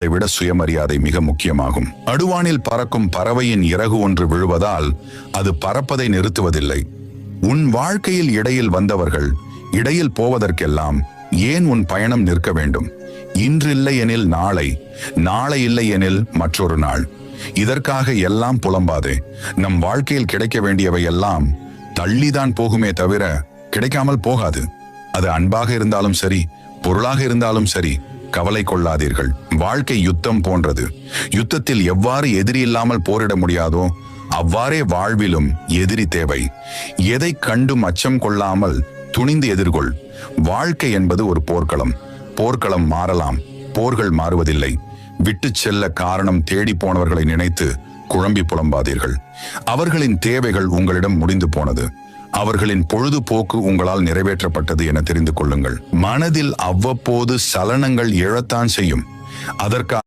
அதை விட சுயமரியாதை மிக முக்கியமாகும். அடுவானில் பறக்கும் பறவையின் இறகு ஒன்று விழுவதால் அது பறப்பதை நிறுத்துவதில்லை. உன் வாழ்க்கையில் இடையில் வந்தவர்கள் இடையில் போவதற்கெல்லாம் ஏன் உன் பயணம் நிற்க வேண்டும்? இன்றில்லை எனில் நாளை நாளை இல்லை எனில் மற்றொரு நாள். இதற்காக எல்லாம் புலம்பாதே. நம் வாழ்க்கையில் கிடைக்க வேண்டியவை எல்லாம் தள்ளிதான் போகுமே தவிர கிடைக்காமல் போகாது. அது அன்பாக இருந்தாலும் சரி பொருளாக இருந்தாலும் சரி கவலை கொள்ளாதீர்கள். வாழ்க்கை யுத்தம் போன்றது. யுத்தத்தில் எவ்வாறு எதிரி இல்லாமல் போரிட முடியாதோ அவ்வாறே வாழ்விலும் எதிரி தேவை. எதை கண்டும் அச்சம் கொள்ளாமல் துணிந்து எதிர்கொள். வாழ்க்கை என்பது ஒரு போர்க்களம். போர்க்களம் மாறலாம். போர்கள் மாறுவதில்லை. விட்டு செல்ல காரணம் தேடி போனவர்களை நினைத்து குழம்பி புலம்பாதீர்கள். அவர்களின் தேவைகள் உங்களிடம் முடிந்து போனது. அவர்களின் பொழுதுபோக்கு உங்களால் நிறைவேற்றப்பட்டது என தெரிந்து கொள்ளுங்கள். மனதில் அவ்வப்போது சலனங்கள் எழத்தான் செய்யும். அதற்காக